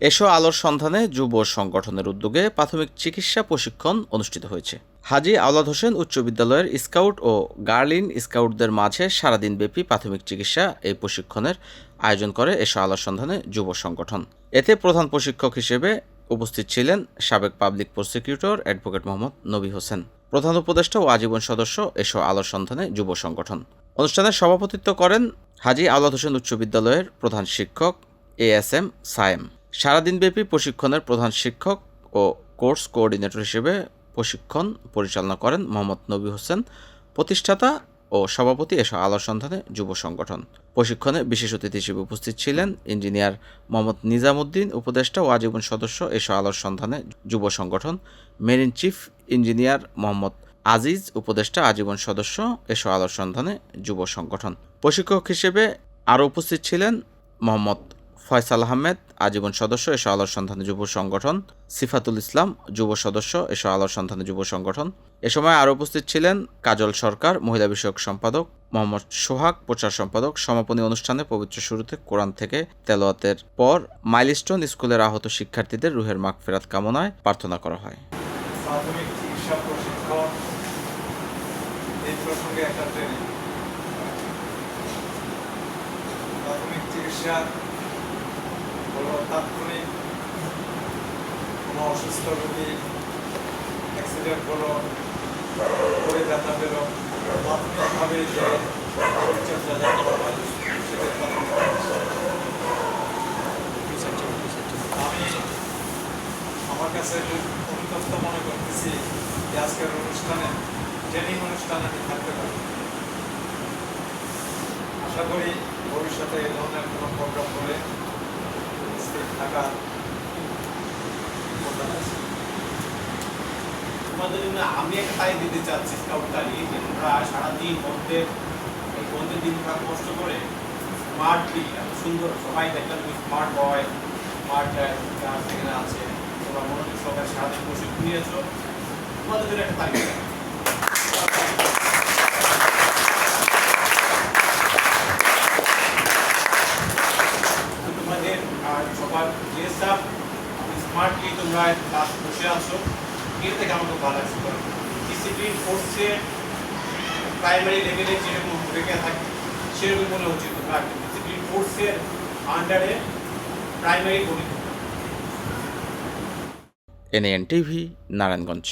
এসো আলোর সন্ধানে যুব সংগঠনের উদ্যোগে প্রাথমিক চিকিৎসা প্রশিক্ষণ অনুষ্ঠিত হয়েছে। হাজি আওলাদ হোসেন উচ্চ বিদ্যালয়ের স্কাউট ও গার্লিন স্কাউটদের মাঝে সারাদিন ব্যাপী প্রাথমিক চিকিৎসা এই প্রশিক্ষণের আয়োজন করে এসো আলোর সন্ধানে যুব সংগঠন। এতে প্রধান প্রশিক্ষক হিসেবে উপস্থিত ছিলেন সাবেক পাবলিক প্রসিকিউটর অ্যাডভোকেট মোহাম্মদ নবী হোসেন। প্রধান উপদেষ্টা ও আজীবন সদস্য এসো আলোর সন্ধানে যুব সংগঠন। অনুষ্ঠানে সভাপতিত্ব করেন হাজি আওলাদ হোসেন উচ্চ বিদ্যালয়ের প্রধান শিক্ষক এ এস এম সায়েম। সারাদিনব্যাপী প্রশিক্ষণের প্রধান শিক্ষক ও কোর্স কোঅর্ডিনেটর হিসেবে প্রশিক্ষণ পরিচালনা করেন মোহাম্মদ নবী হোসেন, প্রতিষ্ঠাতা ও সভাপতি এসো আলোর সন্ধানে যুব সংগঠন। প্রশিক্ষণে বিশেষ অতিথি হিসেবে উপস্থিত ছিলেন ইঞ্জিনিয়ার মোহাম্মদ নিজামুদ্দিন, উপদেষ্টা ও আজীবন সদস্য এসো আলোর সন্ধানে যুব সংগঠন marine chief engineer Mohammad Aziz, উপদেষ্টা আজীবন সদস্য এসো আলোর সন্ধানে যুব সংগঠন। প্রশিক্ষক হিসেবে আরও উপস্থিত ছিলেন মোহাম্মদ ফয়সাল আহমেদ, আজীবন সদস্য, এসো আলোর সন্ধানে যুব সংগঠন, সিফাতুল ইসলাম, যুব সদস্য, এসো আলোর সন্ধানে যুব সংগঠন। এ সময় আরও উপস্থিত ছিলেন কাজল সরকার, মহিলা বিষয়ক সম্পাদক, মোহাম্মদ সোহাগ, প্রচার সম্পাদক, সমাপনী অনুষ্ঠানে পবিত্র শুরুতে কোরআন থেকে তেলোয়াতের পর মাইলস্টোন স্কুলের আহত শিক্ষার্থীদের রুহের মাগ ফেরাত কামনায় প্রার্থনা করা হয়। প্রশিক্ষণ প্রাথমিক চিকিৎসা তাৎক্ষণিক কোনো অসুস্থ রোগী অ্যাক্সিডেন্ট হলো, পরে ব্যথা পেল, প্রাথমিকভাবে যে পরিচর্যা যা করা হয় আমি আমার কাছে খুব অনুতপ্ত মনে করতেছি যে আজকের অনুষ্ঠানে ট্রেনিং অনুষ্ঠানে আমি থাকতে পারি। আশা করি ভবিষ্যতে এই ধরনের করে তোমাদের জন্য আমি একটা তাই দিতে চাচ্ছি স্কাউট তালি যে তোমরা সারাদিন বন্ধের এই বন্ধের দিনটা কষ্ট করে স্মার্টলি এত সুন্দর, সবাই দেখলাম তুমি স্মার্ট বয় স্মার্ট সেখানে আছে, তোমরা মনোযোগ সহকারে সারাদিন প্রশিক্ষণ নিয়েছো তোমাদের জন্য একটা তালি স্মার্টলি তোমরা ক্লাস বসে আছো। এর থেকে আমাকে ভালো লাগছে ডিসিপ্লিন ফোর্সে প্রাইমারি লেভেলে যেরকম রেখে থাকে, সেরকম মনে হচ্ছে তোমরা ডিসিপ্লিন ফোর্সের আন্ডারে প্রাইমারি পড়ি এনএন টিভি নারায়ণগঞ্জ।